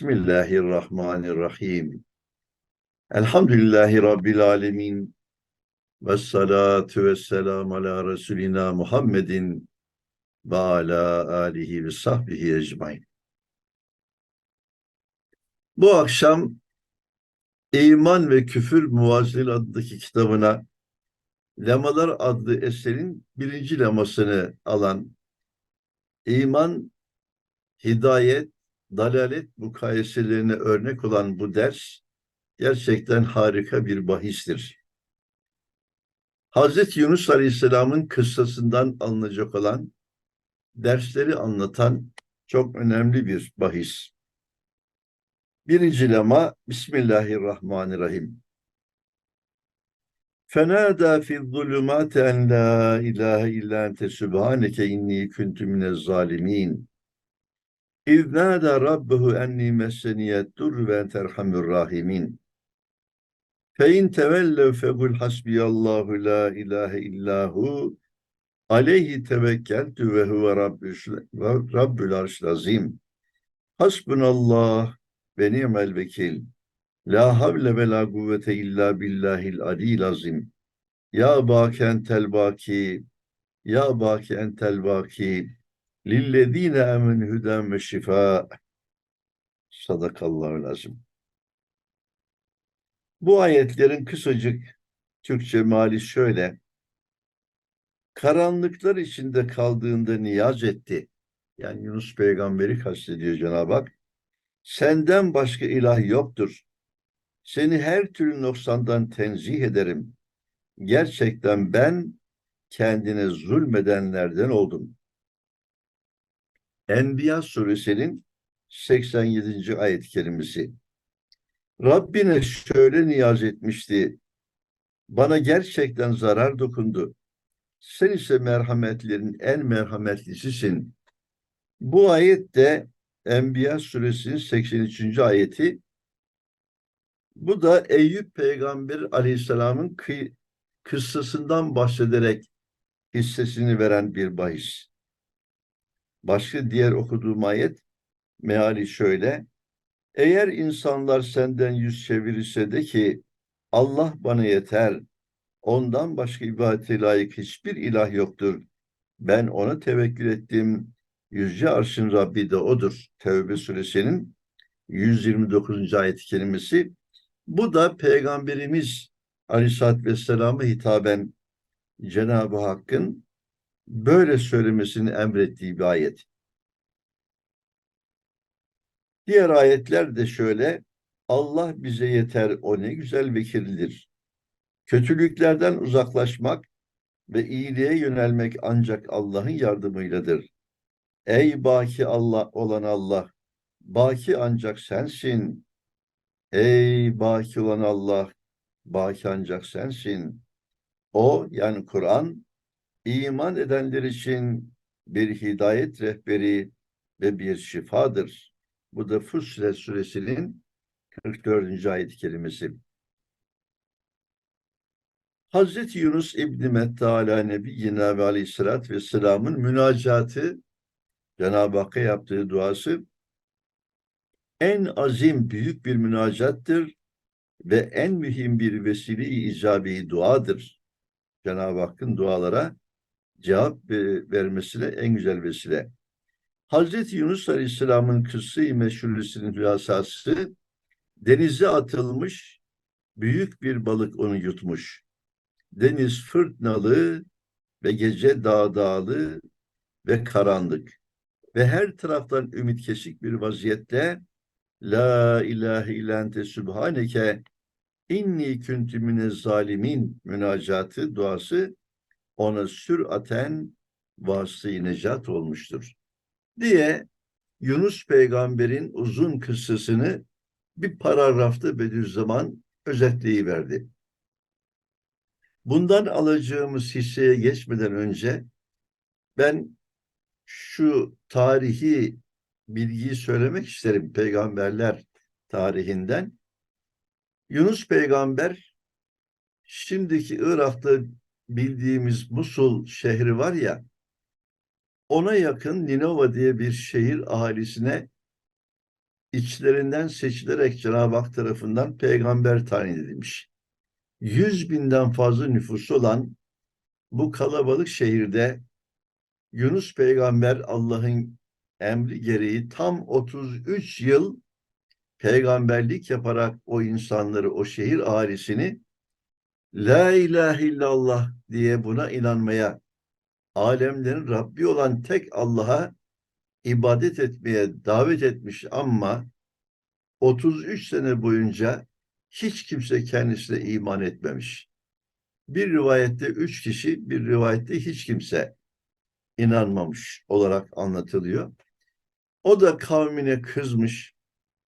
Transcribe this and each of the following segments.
Bismillahirrahmanirrahim. Elhamdülillahi Rabbil alemin. Ve salatu ve selamu ala Resulina Muhammedin ve ala alihi ve sahbihi ecmain. Bu akşam İman ve Küfür Muvazzil adındaki kitabına Lemalar adlı eserin birinci lemasını alan İman, Hidayet, Dalalet mukayeselerine örnek olan bu ders gerçekten harika bir bahistir. Hazreti Yunus Aleyhisselam'ın kıssasından alınacak olan dersleri anlatan çok önemli bir bahis. Birinci lema Bismillahirrahmanirrahim. Fenada fi zulumati en la ilahe illa ente subhaneke inni kuntu minez zalimin. İz nâdâ rabbehu enni messeniyet dur ve enterhamür rahimin. Fe in tevellev fekul hasbiyallahu la ilahe illahu aleyhi tevekkeltü ve huve rabbül, arşil azim. Hasbunallah ve ni'mel vekil. La havle ve la kuvvete illa billahil aliyil azim. Ya baki entel baki, ya baki entel baki, lillezine emen hüden ve şifa. Sadakallahu lazım. Bu ayetlerin kısacık Türkçe mali şöyle. Karanlıklar içinde kaldığında niyaz etti. Yani Yunus peygamberi kastediyor Cenab-ı Hak. Senden başka ilah yoktur. Seni her türlü noksandan tenzih ederim. Gerçekten ben kendine zulmedenlerden oldum. Enbiya suresinin 87. ayet kelimesi. Rabbine şöyle niyaz etmişti. Bana gerçekten zarar dokundu. Sen ise merhametlerin en merhametlisisin. Bu ayet de Enbiya suresinin 83. ayeti. Bu da Eyüp peygamber aleyhisselamın kı kıssasından bahsederek hissesini veren bir bahis. Başka diğer okuduğum ayet meali şöyle. Eğer insanlar senden yüz çevirirse de ki Allah bana yeter, ondan başka ibadete layık hiçbir ilah yoktur. Ben ona tevekkül ettim. Yüzce arşın Rabbi de odur. Tevbe suresinin 129. ayet kelimesi. Bu da Peygamberimiz Aleyhisselatü Vesselam'a hitaben Cenab-ı Hakk'ın böyle söylemesini emrettiği bir ayet. Diğer ayetler de şöyle. Allah bize yeter, o ne güzel vekildir. Kötülüklerden uzaklaşmak ve iyiliğe yönelmek ancak Allah'ın yardımıyladır. Ey baki Allah olan Allah, baki ancak sensin. Ey baki olan Allah, baki ancak sensin. O yani Kur'an iman edenler için bir hidayet rehberi ve bir şifadır. Bu da Fussilet suresinin 44. ayet kelimesi. Hazreti Yunus İbni Metta ala Nebiyyina ve aleyhissalatü vesselamın münacatı Cenab-ı Hakk'a yaptığı duası en azim büyük bir münacattır ve en mühim bir vesile-i icabi duadır. Cenab-ı Hakk'ın dualara cevap vermesine en güzel vesile. Hazreti Yunus Aleyhisselam'ın kıssa-i meşhurlusinin hülasası denize atılmış büyük bir balık onu yutmuş. Deniz fırtınalı ve gece dağ dağlı ve karanlık ve her taraftan ümit kesik bir vaziyette La ilahe illente subhaneke inni küntü mine zalimin münacatı duası ona süraten vasıtayı necat olmuştur diye Yunus peygamberin uzun kıssasını bir paragrafta Bediüzzaman özetleyiverdi. Bundan alacağımız hisseye geçmeden önce ben şu tarihi bilgiyi söylemek isterim peygamberler tarihinden. Yunus peygamber şimdiki Irak'ta bildiğimiz Musul şehri var ya ona yakın Ninova diye bir şehir ahalisine içlerinden seçilerek Cenab-ı Hak tarafından peygamber tayin edilmiş. Yüz binden fazla nüfusu olan bu kalabalık şehirde Yunus peygamber Allah'ın emri gereği tam 33 yıl peygamberlik yaparak o insanları, o şehir ailesini La ilahe illallah diye buna inanmaya, alemlerin Rabbi olan tek Allah'a ibadet etmeye davet etmiş ama 33 sene boyunca hiç kimse kendisine iman etmemiş. Bir rivayette üç kişi, bir rivayette hiç kimse inanmamış olarak anlatılıyor. O da kavmine kızmış,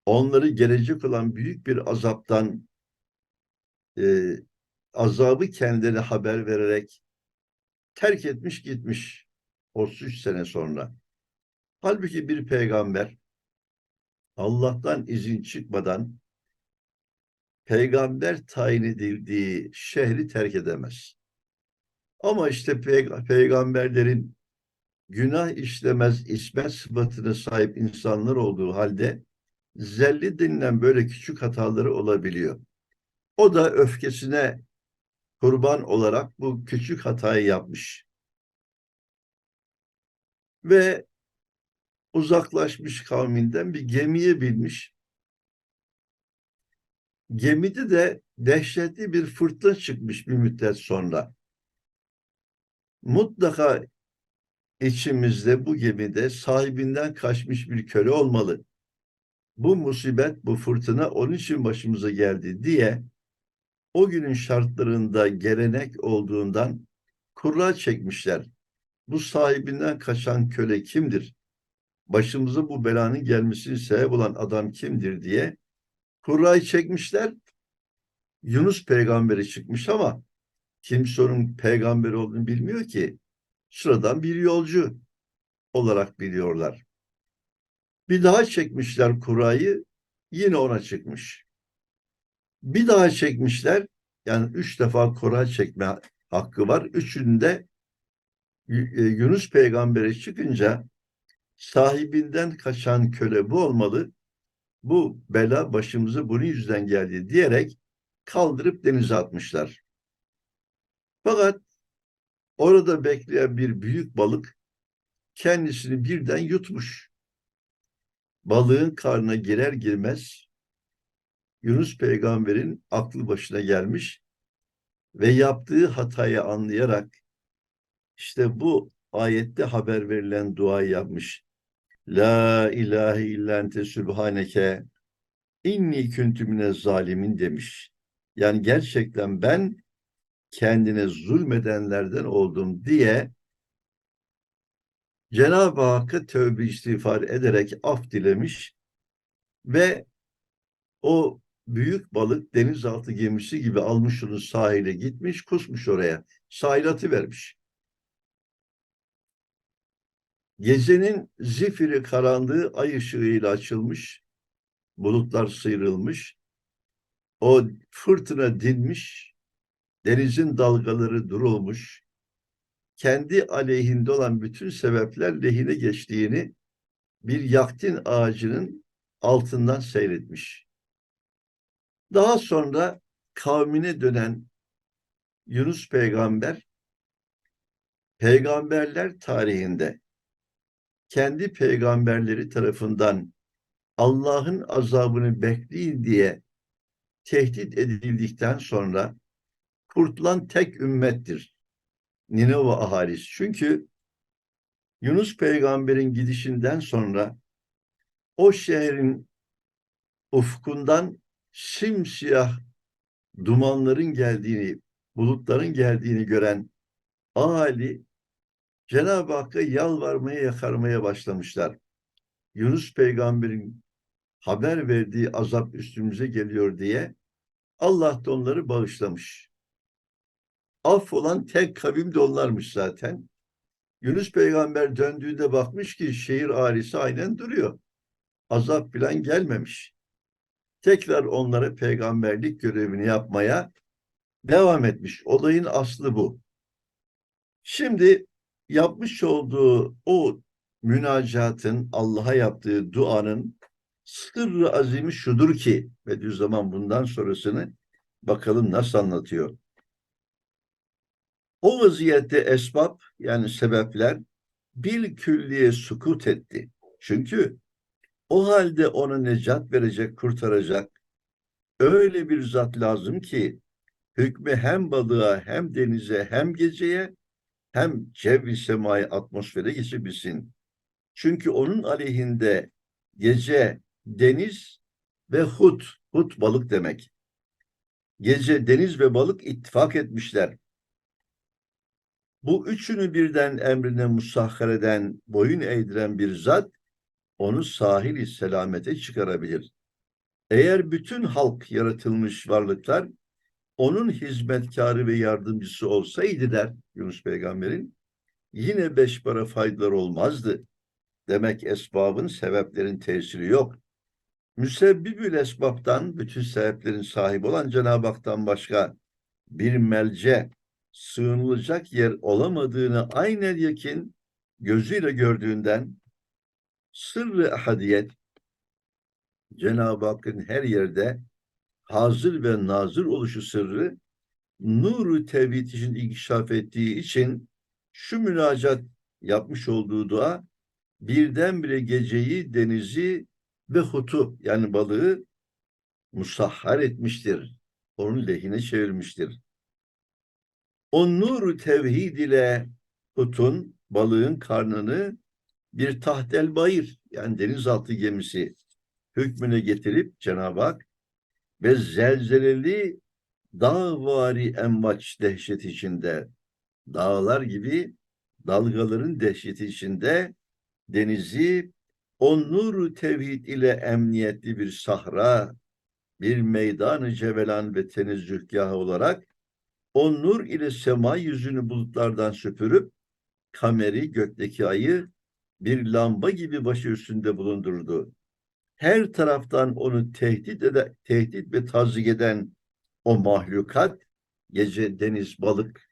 onları gelecek olan büyük bir azaptan e, azabı kendilerine haber vererek terk etmiş gitmiş 33 sene sonra. Halbuki bir peygamber Allah'tan izin çıkmadan peygamber tayin edildiği şehri terk edemez. Ama işte pey- peygamberlerin günah işlemez ismet sıfatına sahip insanlar olduğu halde zelli denilen böyle küçük hataları olabiliyor. O da öfkesine kurban olarak bu küçük hatayı yapmış. Ve uzaklaşmış kavminden bir gemiye binmiş. Gemide de dehşetli bir fırtına çıkmış bir müddet sonra. Mutlaka içimizde bu gemide sahibinden kaçmış bir köle olmalı. Bu musibet, bu fırtına onun için başımıza geldi diye o günün şartlarında gelenek olduğundan kura çekmişler. Bu sahibinden kaçan köle kimdir? Başımıza bu belanın gelmesini sebep olan adam kimdir diye kurayı çekmişler. Yunus peygamberi çıkmış ama kimse onun peygamber olduğunu bilmiyor ki. Sıradan bir yolcu olarak biliyorlar. Bir daha çekmişler kurayı yine ona çıkmış. Bir daha çekmişler yani üç defa kura çekme hakkı var. Üçünde e, Yunus peygamberi çıkınca sahibinden kaçan köle bu olmalı. Bu bela başımıza bunun yüzden geldi diyerek kaldırıp denize atmışlar. Fakat orada bekleyen bir büyük balık kendisini birden yutmuş. Balığın karnına girer girmez Yunus peygamberin aklı başına gelmiş ve yaptığı hatayı anlayarak işte bu ayette haber verilen duayı yapmış. La ilahe illa ente sübhaneke inni küntü mine zalimin demiş. Yani gerçekten ben kendine zulmedenlerden oldum diye Cenab-ı Hakk'a tövbe istiğfar ederek af dilemiş ve o büyük balık denizaltı gemisi gibi almış onu sahile gitmiş, kusmuş oraya. Sahil atıvermiş. Gecenin zifiri karanlığı ay ışığıyla açılmış, bulutlar sıyrılmış, o fırtına dinmiş, denizin dalgaları durulmuş, kendi aleyhinde olan bütün sebepler lehine geçtiğini bir yaktin ağacının altından seyretmiş. Daha sonra kavmine dönen Yunus peygamber, peygamberler tarihinde kendi peygamberleri tarafından Allah'ın azabını bekleyin diye tehdit edildikten sonra kurtulan tek ümmettir. Ninova ahalisi. Çünkü Yunus peygamberin gidişinden sonra o şehrin ufkundan simsiyah dumanların geldiğini, bulutların geldiğini gören ahali Cenab-ı Hakk'a yalvarmaya, yakarmaya başlamışlar. Yunus peygamberin haber verdiği azap üstümüze geliyor diye Allah da onları bağışlamış. Af olan tek kavim de onlarmış zaten. Yunus peygamber döndüğünde bakmış ki şehir ailesi aynen duruyor. Azap bilen gelmemiş. Tekrar onlara peygamberlik görevini yapmaya devam etmiş. Olayın aslı bu. Şimdi yapmış olduğu o münacatın, Allah'a yaptığı duanın Sırrı azimi şudur ki Bediüzzaman bundan sonrasını bakalım nasıl anlatıyor. O vaziyette esbab yani sebepler bir külliye sukut etti. Çünkü o halde ona necat verecek, kurtaracak öyle bir zat lazım ki hükmü hem balığa hem denize hem geceye hem cevvi semai atmosfere geçebilsin. Çünkü onun aleyhinde gece, deniz ve hut, hut balık demek. Gece, deniz ve balık ittifak etmişler. Bu üçünü birden emrine musahhar eden, boyun eğdiren bir zat, onu sahil selamete çıkarabilir. Eğer bütün halk yaratılmış varlıklar onun hizmetkarı ve yardımcısı olsaydı der Yunus Peygamber'in yine beş para faydalar olmazdı. Demek esbabın sebeplerin tesiri yok. Müsebbibül esbaptan bütün sebeplerin sahibi olan Cenab-ı Hak'tan başka bir melce sığınılacak yer olamadığını aynen yakin gözüyle gördüğünden sırrı ahadiyet Cenab-ı Hakk'ın her yerde hazır ve nazır oluşu sırrı nuru tevhid için inkişaf ettiği için şu münacat yapmış olduğu dua birdenbire geceyi, denizi ve hutu yani balığı musahhar etmiştir. Onun lehine çevirmiştir. O nuru tevhid ile hutun, balığın karnını bir tahtel bayır yani denizaltı gemisi hükmüne getirip Cenab-ı Hak ve zelzeleli dağvari envaç dehşet içinde dağlar gibi dalgaların dehşeti içinde denizi o nuru tevhid ile emniyetli bir sahra, bir meydanı cevelan ve tenezzühgahı olarak o nur ile sema yüzünü bulutlardan süpürüp kameri gökteki ayı bir lamba gibi başı üstünde bulundurdu her taraftan onu tehdit ede, tehdit ve tazik eden o mahlukat, gece, deniz, balık,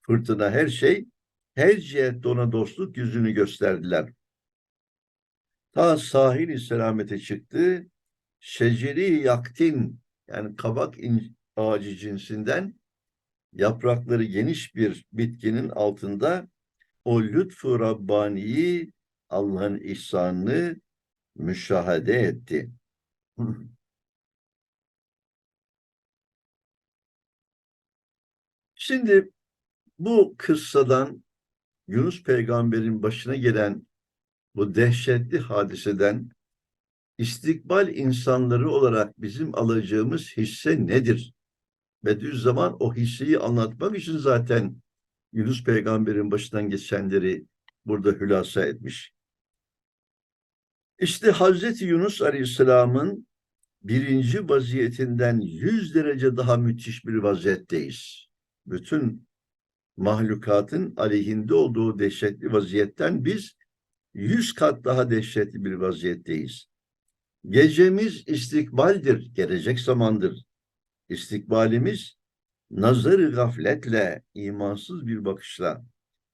fırtına her şey, her cihette ona dostluk yüzünü gösterdiler. Ta sahil selamete çıktı, şeceri yaktin, yani kabak ağacı cinsinden yaprakları geniş bir bitkinin altında o lütfu Rabbani'yi, Allah'ın ihsanını, müşahede etti. Şimdi bu kıssadan Yunus peygamberin başına gelen bu dehşetli hadiseden istikbal insanları olarak bizim alacağımız hisse nedir? Bediüzzaman o hisseyi anlatmak için zaten Yunus peygamberin başından geçenleri burada hülasa etmiş. İşte Hazreti Yunus Aleyhisselam'ın birinci vaziyetinden yüz derece daha müthiş bir vaziyetteyiz. Bütün mahlukatın aleyhinde olduğu dehşetli vaziyetten biz yüz kat daha dehşetli bir vaziyetteyiz. Gecemiz istikbaldir, gelecek zamandır. İstikbalimiz nazarı gafletle, imansız bir bakışla,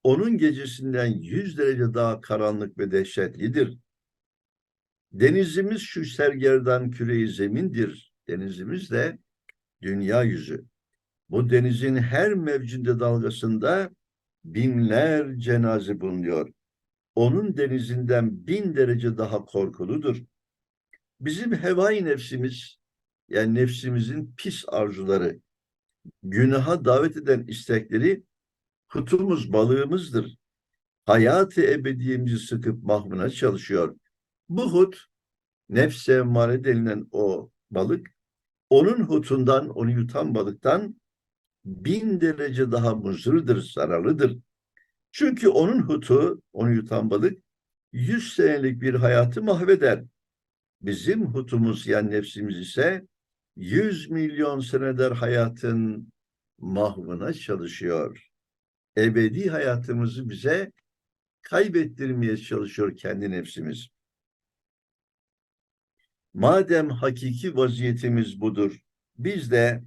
onun gecesinden yüz derece daha karanlık ve dehşetlidir. Denizimiz şu sergerdan küreyi zemindir. Denizimiz de dünya yüzü. Bu denizin her mevcinde dalgasında binler cenaze bulunuyor. Onun denizinden bin derece daha korkuludur. Bizim hevai nefsimiz, yani nefsimizin pis arzuları, günaha davet eden istekleri kutumuz, balığımızdır. Hayatı ebediyemizi sıkıp mahvına çalışıyor. Bu hut nefse emmare denilen o balık onun hutundan, onu yutan balıktan bin derece daha muzurdur, zararlıdır. Çünkü onun hutu, onu yutan balık yüz senelik bir hayatı mahveder. Bizim hutumuz yani nefsimiz ise yüz milyon senedir hayatın mahvına çalışıyor. Ebedi hayatımızı bize kaybettirmeye çalışıyor kendi nefsimiz. Madem hakiki vaziyetimiz budur, biz de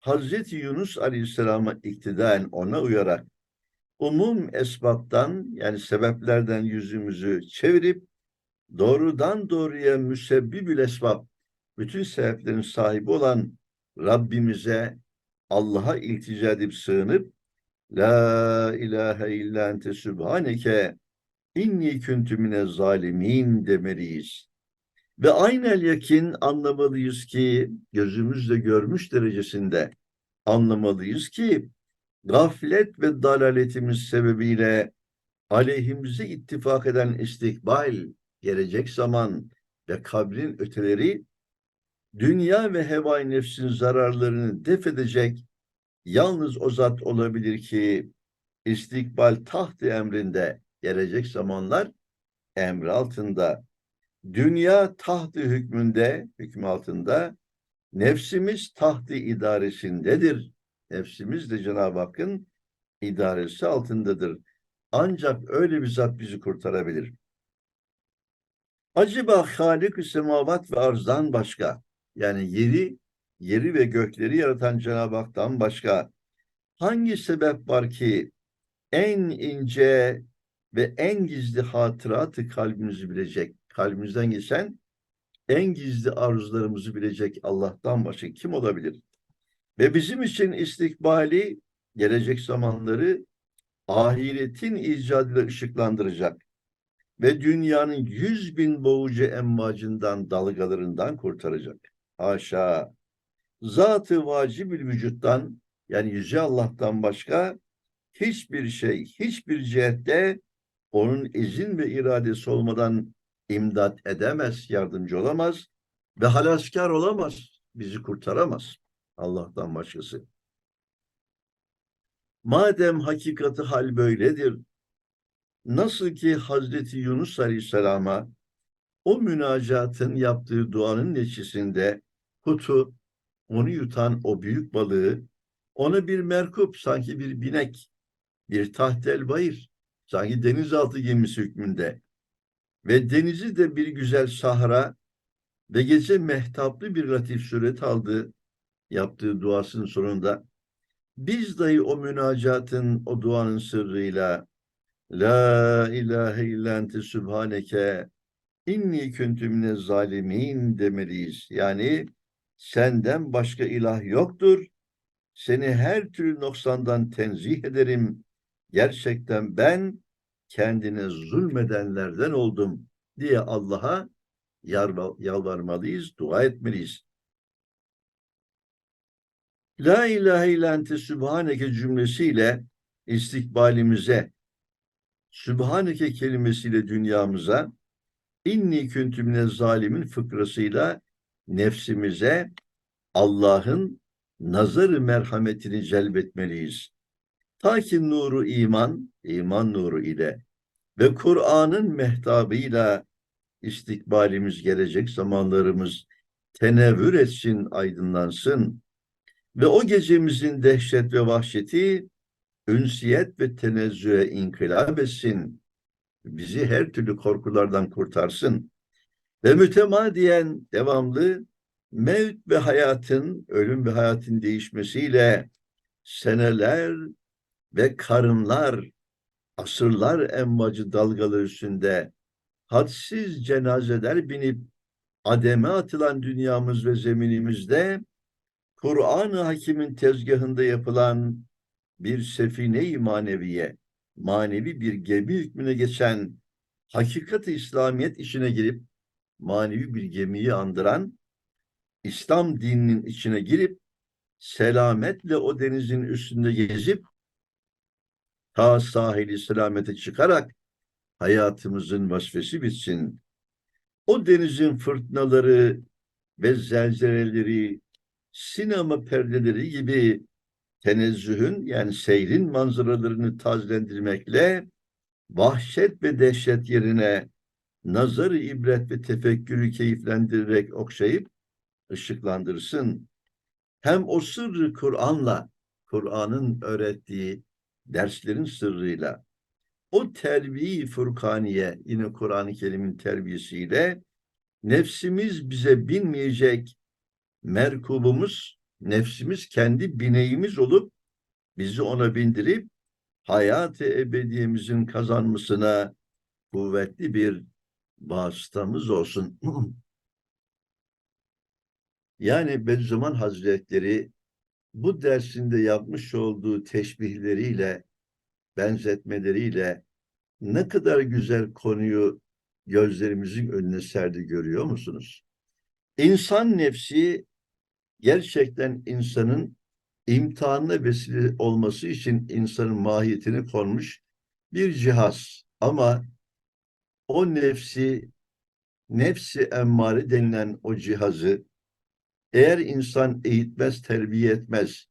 Hazreti Yunus Aleyhisselam'a iktidaen ona uyarak umum esbaptan yani sebeplerden yüzümüzü çevirip doğrudan doğruya müsebbibül esbab, bütün sebeplerin sahibi olan Rabbimize, Allah'a iltica edip sığınıp, La ilahe illa ente sübhaneke inni küntü mine zalimin demeliyiz. Ve aynel yakin anlamalıyız ki gözümüzle görmüş derecesinde anlamalıyız ki gaflet ve dalaletimiz sebebiyle aleyhimize ittifak eden istikbal, gelecek zaman ve kabrin öteleri dünya ve hevai nefsin zararlarını def edecek yalnız o zat olabilir ki istikbal taht emrinde gelecek zamanlar emri altında dünya tahtı hükmünde hükmü altında nefsimiz tahtı idaresindedir. Nefsimiz de Cenab-ı Hakk'ın idaresi altındadır. Ancak öyle bir zat bizi kurtarabilir. Acaba Halik-i Semavat ve Arz'dan başka yani yeri, yeri ve gökleri yaratan Cenab-ı Hak'tan başka hangi sebep var ki en ince ve en gizli hatıratı kalbimizi bilecek, kalbimizden geçen en gizli arzularımızı bilecek Allah'tan başka kim olabilir? Ve bizim için istikbali, gelecek zamanları ahiretin icadıyla ışıklandıracak ve dünyanın yüz bin boğucu emmacından, dalgalarından kurtaracak. Haşa! Zat-ı vacibül vücuttan, yani Yüce Allah'tan başka hiçbir şey, hiçbir cihette onun izin ve iradesi olmadan imdat edemez, yardımcı olamaz ve halaskar olamaz, bizi kurtaramaz Allah'tan başkası. Madem hakikati hal böyledir, nasıl ki Hazreti Yunus Aleyhisselam'a o münacatın yaptığı duanın neticesinde kutu, onu yutan o büyük balığı, ona bir merkup, sanki bir binek, bir tahtel bayır, sanki denizaltı gemisi hükmünde ve denizi de bir güzel sahra ve gece mehtaplı bir latif suret aldı yaptığı duasının sonunda biz dahi o münacatın, o duanın sırrıyla La ilahe illa ente sübhaneke inni küntü zalimin demeliyiz. Yani senden başka ilah yoktur. Seni her türlü noksandan tenzih ederim. Gerçekten ben kendine zulmedenlerden oldum diye Allah'a yalvarmalıyız, dua etmeliyiz. La ilahe illa ente sübhaneke cümlesiyle istikbalimize, sübhaneke kelimesiyle dünyamıza, inni küntümne zalimin fıkrasıyla nefsimize Allah'ın nazarı merhametini celbetmeliyiz. Ta ki nuru iman, iman nuru ile ve Kur'an'ın mehtabıyla istikbalimiz gelecek zamanlarımız tenevvür etsin, aydınlansın ve o gecemizin dehşet ve vahşeti ünsiyet ve tenezzühe inkılap etsin. Bizi her türlü korkulardan kurtarsın. Ve mütemadiyen devamlı mevt ve hayatın, ölüm ve hayatın değişmesiyle seneler ve karınlar, asırlar emmacı dalgalar üstünde hadsiz cenazeler binip ademe atılan dünyamız ve zeminimizde Kur'an-ı Hakim'in tezgahında yapılan bir sefine-i maneviye, manevi bir gemi hükmüne geçen hakikat-ı İslamiyet işine girip manevi bir gemiyi andıran İslam dininin içine girip selametle o denizin üstünde gezip ta sahili selamete çıkarak hayatımızın vasfesi bitsin. O denizin fırtınaları ve zelzeleleri, sinema perdeleri gibi tenezzühün yani seyrin manzaralarını tazelendirmekle vahşet ve dehşet yerine nazarı ibret ve tefekkürü keyiflendirerek okşayıp ışıklandırsın. Hem o sırrı Kur'an'la, Kur'an'ın öğrettiği derslerin sırrıyla, o terbiyi furkaniye, yine Kur'an-ı Kerim'in terbiyesiyle nefsimiz bize binmeyecek merkubumuz, nefsimiz kendi bineğimiz olup bizi ona bindirip hayat-ı ebediyemizin kazanmasına kuvvetli bir vasıtamız olsun. yani Bediüzzaman Hazretleri bu dersinde yapmış olduğu teşbihleriyle, benzetmeleriyle ne kadar güzel konuyu gözlerimizin önüne serdi görüyor musunuz? İnsan nefsi gerçekten insanın imtihanına vesile olması için insanın mahiyetini konmuş bir cihaz. Ama o nefsi, nefsi emmare denilen o cihazı eğer insan eğitmez, terbiye etmez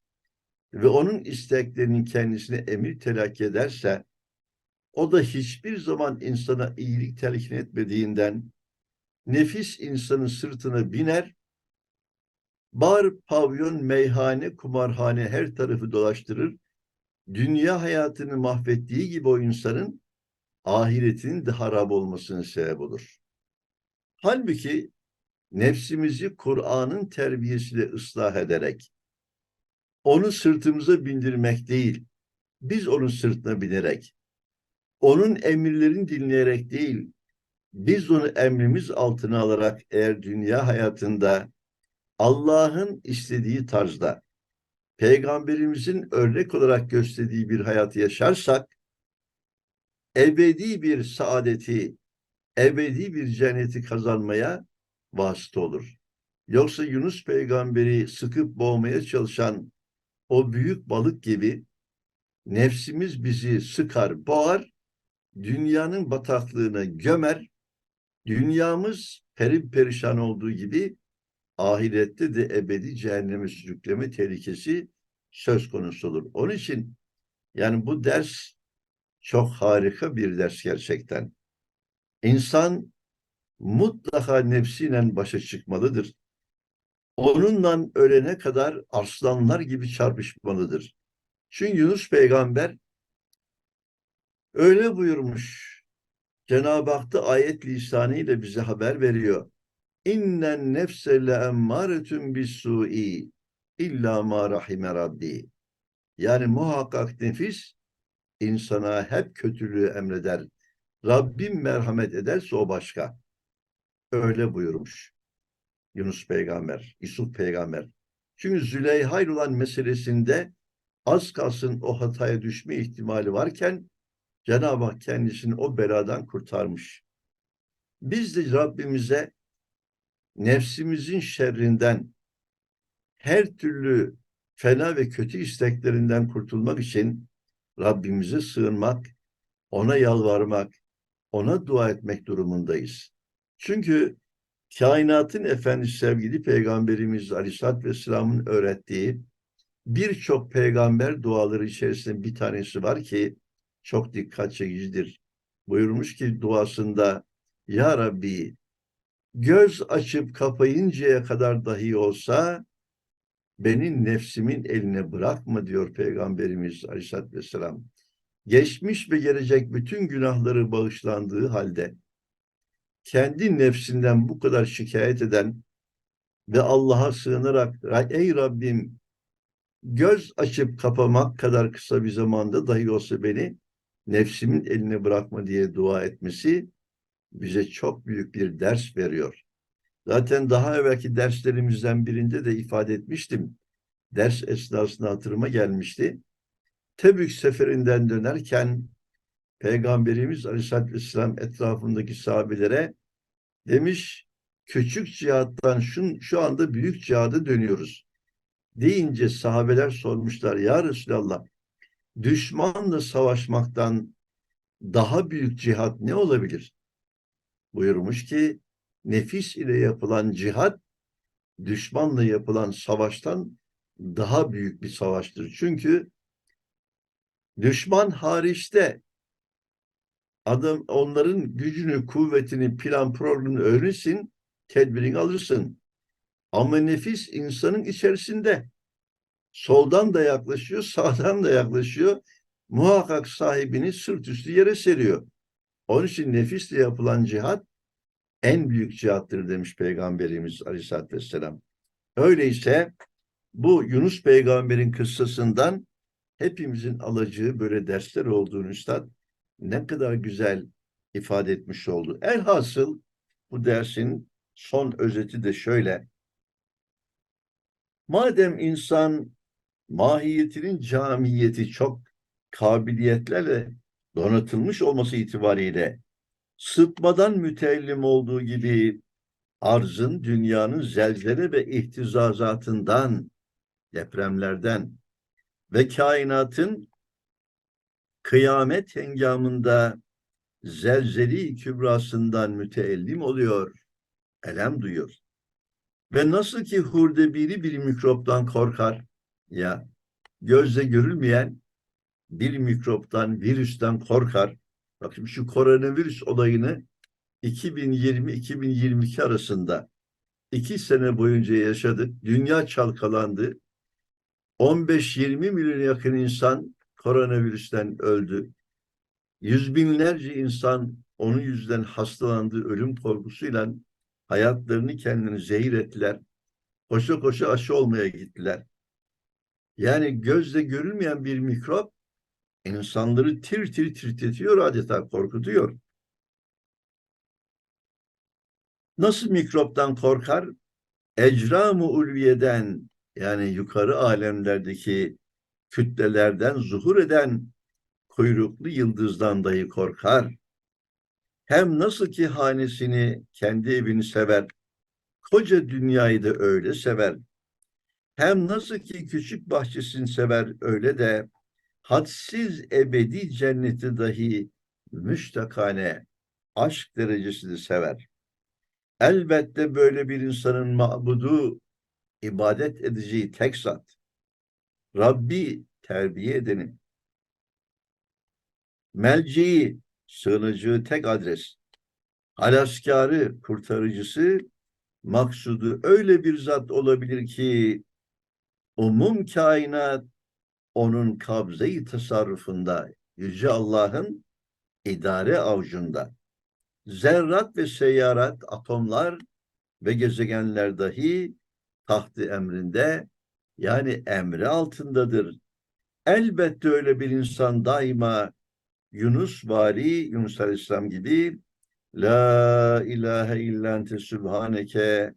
ve onun isteklerinin kendisine emir telakki ederse o da hiçbir zaman insana iyilik telkin etmediğinden nefis insanın sırtına biner, bar, pavyon, meyhane, kumarhane her tarafı dolaştırır. Dünya hayatını mahvettiği gibi o insanın ahiretinin de harap olmasının sebep olur. Halbuki nefsimizi Kur'an'ın terbiyesiyle ıslah ederek, onu sırtımıza bindirmek değil, biz onun sırtına binerek, onun emirlerini dinleyerek değil, biz onu emrimiz altına alarak eğer dünya hayatında Allah'ın istediği tarzda, Peygamberimizin örnek olarak gösterdiği bir hayatı yaşarsak, ebedi bir saadeti, ebedi bir cenneti kazanmaya vasıta olur. Yoksa Yunus peygamberi sıkıp boğmaya çalışan o büyük balık gibi nefsimiz bizi sıkar, boğar, dünyanın bataklığına gömer, dünyamız perip perişan olduğu gibi ahirette de ebedi cehenneme sürükleme tehlikesi söz konusu olur. Onun için yani bu ders çok harika bir ders gerçekten. İnsan mutlaka nefsiyle başa çıkmalıdır. Onunla ölene kadar aslanlar gibi çarpışmalıdır. Çünkü Yunus peygamber öyle buyurmuş. Cenab-ı Hak da ayet lisanıyla bize haber veriyor. İnnen nefse le emmâretun bis-su'i illa ma rahime rabbi. Yani muhakkak nefis insana hep kötülüğü emreder. Rabbim merhamet ederse o başka. Öyle buyurmuş. Yunus peygamber, Yusuf peygamber. Çünkü Züleyha ile olan meselesinde az kalsın o hataya düşme ihtimali varken Cenab-ı Hak kendisini o beladan kurtarmış. Biz de Rabbimize nefsimizin şerrinden her türlü fena ve kötü isteklerinden kurtulmak için Rabbimize sığınmak, ona yalvarmak, ona dua etmek durumundayız. Çünkü kainatın efendisi sevgili peygamberimiz Aleyhisselatü Vesselam'ın öğrettiği birçok peygamber duaları içerisinde bir tanesi var ki çok dikkat çekicidir. Buyurmuş ki duasında Ya Rabbi göz açıp kapayıncaya kadar dahi olsa beni nefsimin eline bırakma diyor Peygamberimiz Aleyhisselatü Vesselam. Geçmiş ve gelecek bütün günahları bağışlandığı halde kendi nefsinden bu kadar şikayet eden ve Allah'a sığınarak ey Rabbim göz açıp kapamak kadar kısa bir zamanda dahi olsa beni nefsimin eline bırakma diye dua etmesi bize çok büyük bir ders veriyor. Zaten daha evvelki derslerimizden birinde de ifade etmiştim. Ders esnasında hatırıma gelmişti. Tebük seferinden dönerken Peygamberimiz Aleyhisselatü Vesselam etrafındaki sahabelere demiş küçük cihattan şu, şu anda büyük cihada dönüyoruz. Deyince sahabeler sormuşlar ya Resulallah düşmanla savaşmaktan daha büyük cihat ne olabilir? Buyurmuş ki nefis ile yapılan cihat düşmanla yapılan savaştan daha büyük bir savaştır. Çünkü düşman hariçte adam onların gücünü, kuvvetini, plan programını öğrenirsin, tedbirini alırsın. Ama nefis insanın içerisinde. Soldan da yaklaşıyor, sağdan da yaklaşıyor. Muhakkak sahibini sırt üstü yere seriyor. Onun için nefisle yapılan cihat en büyük cihattır demiş Peygamberimiz Aleyhisselatü Vesselam. Öyleyse bu Yunus peygamberin kıssasından hepimizin alacağı böyle dersler olduğunu üstad ne kadar güzel ifade etmiş oldu. Elhasıl bu dersin son özeti de şöyle. Madem insan mahiyetinin camiyeti çok kabiliyetlerle donatılmış olması itibariyle sıtmadan mütellim olduğu gibi arzın dünyanın zelzele ve ihtizazatından, depremlerden ve kainatın kıyamet hengamında zelzeli kübrasından müteellim oluyor, elem duyuyor. Ve nasıl ki hurde biri bir mikroptan korkar, ya gözle görülmeyen bir mikroptan, virüsten korkar. Bakın şu koronavirüs olayını 2020-2022 arasında iki sene boyunca yaşadık. Dünya çalkalandı. 15-20 milyon yakın insan koronavirüsten öldü. Yüz binlerce insan onun yüzünden hastalandı, ölüm korkusuyla hayatlarını kendini zehir ettiler. Koşa koşa aşı olmaya gittiler. Yani gözle görülmeyen bir mikrop insanları tir tir titretiyor adeta korkutuyor. Nasıl mikroptan korkar? Ecram-ı ulviyeden yani yukarı alemlerdeki kütlelerden zuhur eden kuyruklu yıldızdan dahi korkar. Hem nasıl ki hanesini, kendi evini sever, koca dünyayı da öyle sever. Hem nasıl ki küçük bahçesini sever öyle de hadsiz ebedi cenneti dahi müştakane aşk derecesini sever. Elbette böyle bir insanın mabudu ibadet edeceği tek zat. Rabbi terbiye edeni. Melceği, sığınacağı tek adres. Halaskarı, kurtarıcısı, maksudu öyle bir zat olabilir ki umum kainat onun kabze-i tasarrufunda, Yüce Allah'ın idare avucunda. Zerrat ve seyyarat, atomlar ve gezegenler dahi tahtı emrinde, yani emri altındadır. Elbette öyle bir insan daima Yunus vari, Yunus Aleyhisselam gibi La ilahe illa ente sübhaneke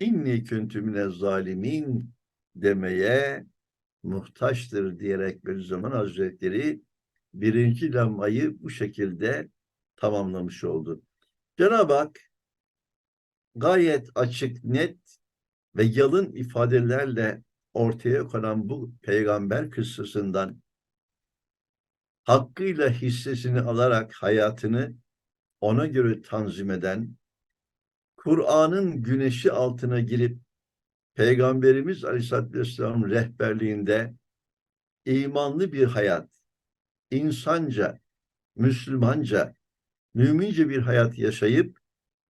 inni küntü mine zalimin demeye muhtaçtır diyerek Bediüzzaman Hazretleri birinci lambayı bu şekilde tamamlamış oldu. Cenab-ı Hak gayet açık, net ve yalın ifadelerle ortaya konan bu peygamber kıssasından hakkıyla hissesini alarak hayatını ona göre tanzim eden, Kur'an'ın güneşi altına girip Peygamberimiz Aleyhisselatü Vesselam rehberliğinde imanlı bir hayat, insanca, Müslümanca, mümince bir hayat yaşayıp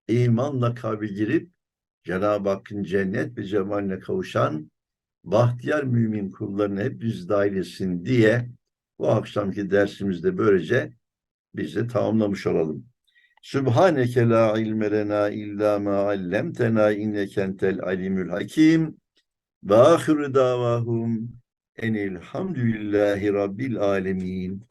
imanla kabil girip Cenab-ı Hakk'ın cennet ve cemaline kavuşan bahtiyar mümin kullarını hep biz dahil etsin diye bu akşamki dersimizde böylece biz de tamamlamış olalım. Sübhaneke la ilme lena illa ma allemtena inneke entel alimul hakim ve ahiru davahum enilhamdülillahi rabbil alemin.